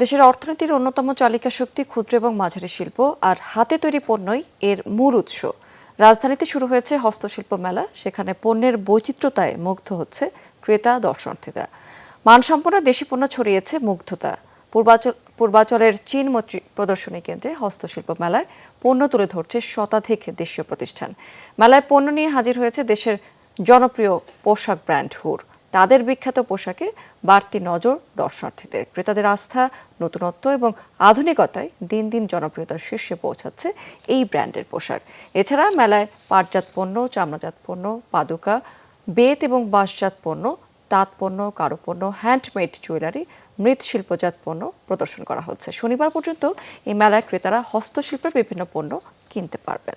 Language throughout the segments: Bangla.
দেশের অর্থনীতির অন্যতম চালিকা শক্তি ক্ষুদ্র এবং মাঝারি শিল্প, আর হাতে তৈরি পণ্যই এর মূল উৎস। রাজধানীতে শুরু হয়েছে হস্তশিল্প মেলা, সেখানে পণ্যের বৈচিত্র্যতায় মুগ্ধ হচ্ছে ক্রেতা, দর্শনার্থীরা। মানসম্পন্ন দেশি পণ্য ছড়িয়েছে মুগ্ধতা। পূর্বাচল, পূর্বাচলের চীন প্রদর্শনী কেন্দ্রে হস্তশিল্প মেলায় পণ্য তুলে ধরছে শতাধিক দেশীয় প্রতিষ্ঠান। মেলায় পণ্য নিয়ে হাজির হয়েছে দেশের জনপ্রিয় পোশাক ব্র্যান্ড হুর। তাদের বিখ্যাত পোশাকে বাড়তি নজর দর্শনার্থীদের। ক্রেতাদের আস্থা, নতুনত্ব এবং আধুনিকতায় দিন দিন জনপ্রিয়তার শীর্ষে পৌঁছাচ্ছে এই ব্র্যান্ডের পোশাক। এছাড়া মেলায় পাটজাত পণ্য, চামড়াজাত পণ্য, পাদুকা, বেত এবং বাঁশজাত পণ্য, তাঁত পণ্য, কারু পণ্য, হ্যান্ডমেড জুয়েলারি, মৃৎশিল্পজাত পণ্য প্রদর্শন করা হচ্ছে। শনিবার পর্যন্ত এই মেলায় ক্রেতারা হস্তশিল্পের বিভিন্ন পণ্য কিনতে পারবেন।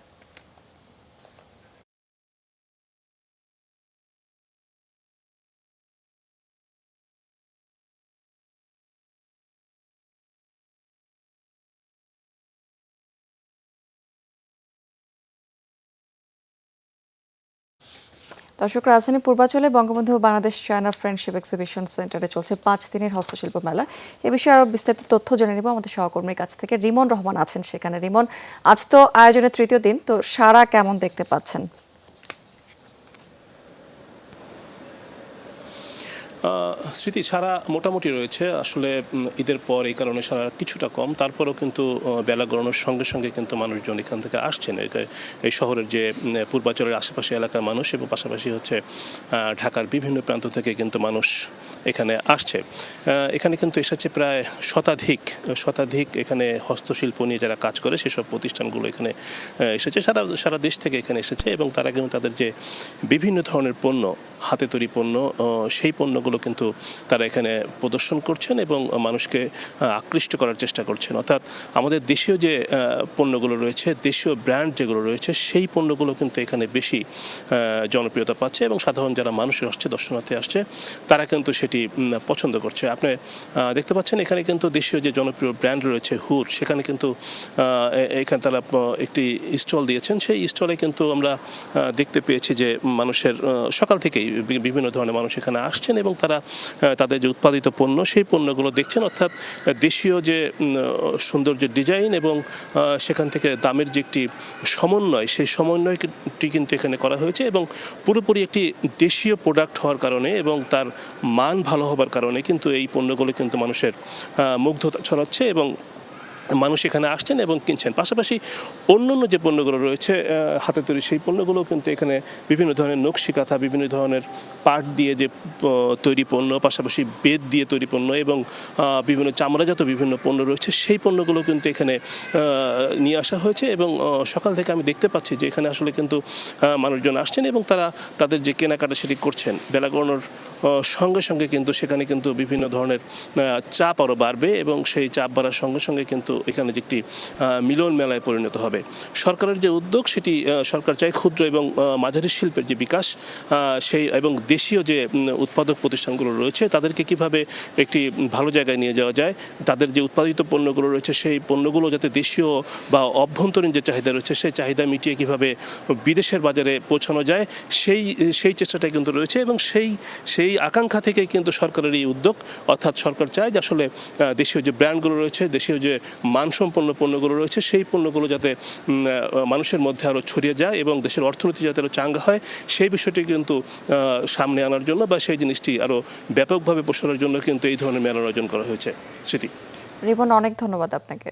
দর্শক রাজধানী পূর্বাচলে Bangabandhu Bangladesh China friendship exhibition সেন্টারে চলছে পাঁচ দিনের হস্তশিল্প মেলা। এ বিষয়ে আরও বিস্তারিত তথ্য জেনে নেব আমাদের সহকর্মীর কাছ থেকে। রিমন রহমান আছেন সেখানে। রিমন, আজ তো আয়োজনের তৃতীয় দিন, তো সারা কেমন দেখতে পাচ্ছেন? স্মৃতি সারা মোটামুটি রয়েছে। আসলে ঈদের পর এই কারণে সারা কিছুটা কম। তারপরেও কিন্তু বেলা গড়ানোর সঙ্গে সঙ্গে কিন্তু মানুষজন এখান থেকে আসছেন। এই শহরের যে পূর্বাচলের আশেপাশে এলাকার মানুষ এবং পাশাপাশি হচ্ছে ঢাকার বিভিন্ন প্রান্ত থেকে কিন্তু মানুষ এখানে আসছে। এখানে কিন্তু এসেছে প্রায় শতাধিক শতাধিক এখানে হস্তশিল্প নিয়ে যারা কাজ করে, সেসব প্রতিষ্ঠানগুলো এখানে এসেছে। সারা সারা দেশ থেকে এখানে এসেছে এবং তারা কিন্তু তাদের যে বিভিন্ন ধরনের পণ্য, হাতে তৈরি পণ্য সেই পণ্যগুলো কিন্তু তারা এখানে প্রদর্শন করছেন এবং মানুষকে আকৃষ্ট করার চেষ্টা করছেন। অর্থাৎ আমাদের দেশীয় যে পণ্যগুলো রয়েছে, দেশীয় ব্র্যান্ড যেগুলো রয়েছে, সেই পণ্যগুলো কিন্তু এখানে বেশি জনপ্রিয়তা পাচ্ছে এবং সাধারণ যারা মানুষ আসছে, দর্শনার্থী আসছে, তারা কিন্তু সেটি পছন্দ করছে। আপনি দেখতে পাচ্ছেন এখানে কিন্তু দেশীয় যে জনপ্রিয় ব্র্যান্ড রয়েছে হুর, সেখানে কিন্তু এখানে তারা একটি স্টল দিয়েছেন। সেই স্টলে কিন্তু আমরা দেখতে পেয়েছি যে মানুষের সকাল থেকেই বিভিন্ন ধরনের মানুষ এখানে আসছেন এবং তারা তাদের যে উৎপাদিত পণ্য, সেই পণ্যগুলো দেখছেন। অর্থাৎ দেশীয় যে সৌন্দর্য সুন্দর যে ডিজাইন এবং সেখান থেকে দামের যে একটি সমন্বয়, সেই সমন্বয়টি কিন্তু এখানে করা হয়েছে এবং পুরোপুরি একটি দেশীয় প্রোডাক্ট হওয়ার কারণে এবং তার মান ভালো হবার কারণে কিন্তু এই পণ্যগুলো কিন্তু মানুষের মুগ্ধতা ছড়াচ্ছে এবং মানুষ এখানে আসছেন এবং কিনছেন। পাশাপাশি অন্য অন্য যে পণ্যগুলো রয়েছে হাতে তৈরি সেই পণ্যগুলো কিন্তু এখানে বিভিন্ন ধরনের নকশি কাঁথা, বিভিন্ন ধরনের পাট দিয়ে যে তৈরি পণ্য, পাশাপাশি বেদ দিয়ে তৈরি পণ্য এবং বিভিন্ন চামড়াজাত বিভিন্ন পণ্য রয়েছে, সেই পণ্যগুলো কিন্তু এখানে নিয়ে আসা হয়েছে এবং সকাল থেকে আমি দেখতে পাচ্ছি যে এখানে আসলে কিন্তু মানুষজন আসছেন এবং তারা তাদের যে কেনাকাটা সেটি করছেন। বেলা গড়ানোর সঙ্গে সঙ্গে কিন্তু সেখানে কিন্তু বিভিন্ন ধরনের চাপ আরও বাড়বে এবং সেই চাপ বাড়ার সঙ্গে সঙ্গে কিন্তু এখানে যে একটি মিলন মেলায় পরিণত হবে। সরকারের যে উদ্যোগ, সেটি সরকার চায় ক্ষুদ্র এবং মাঝারি শিল্পের যে বিকাশ সেই এবং দেশীয় যে উৎপাদক প্রতিষ্ঠানগুলো রয়েছে, তাদেরকে কীভাবে একটি ভালো জায়গায় নিয়ে যাওয়া যায়, তাদের যে উৎপাদিত পণ্যগুলো রয়েছে, সেই পণ্যগুলো যাতে দেশীয় বা অভ্যন্তরীণ যে চাহিদা রয়েছে, সেই চাহিদা মিটিয়ে কীভাবে বিদেশের বাজারে পৌঁছানো যায়, সেই সেই চেষ্টাটাই কিন্তু রয়েছে এবং সেই সেই আকাঙ্ক্ষা থেকেই কিন্তু সরকারের এই উদ্যোগ, অর্থাৎ সরকার চায় যে আসলে দেশীয় যে ব্র্যান্ডগুলো রয়েছে, দেশীয় যে মানসম্পন্ন পণ্যগুলো রয়েছে, সেই পণ্যগুলো যাতে মানুষের মধ্যে আরও ছড়িয়ে যায় এবং দেশের অর্থনীতি যাতে আরও চাঙ্গা হয়, সেই বিষয়টি কিন্তু সামনে আনার জন্য বা সেই জিনিসটি আরও ব্যাপকভাবে প্রসারের জন্য কিন্তু এই ধরনের মেলার আয়োজন করা হয়েছে। স্মৃতি। রিপন, অনেক ধন্যবাদ আপনাকে।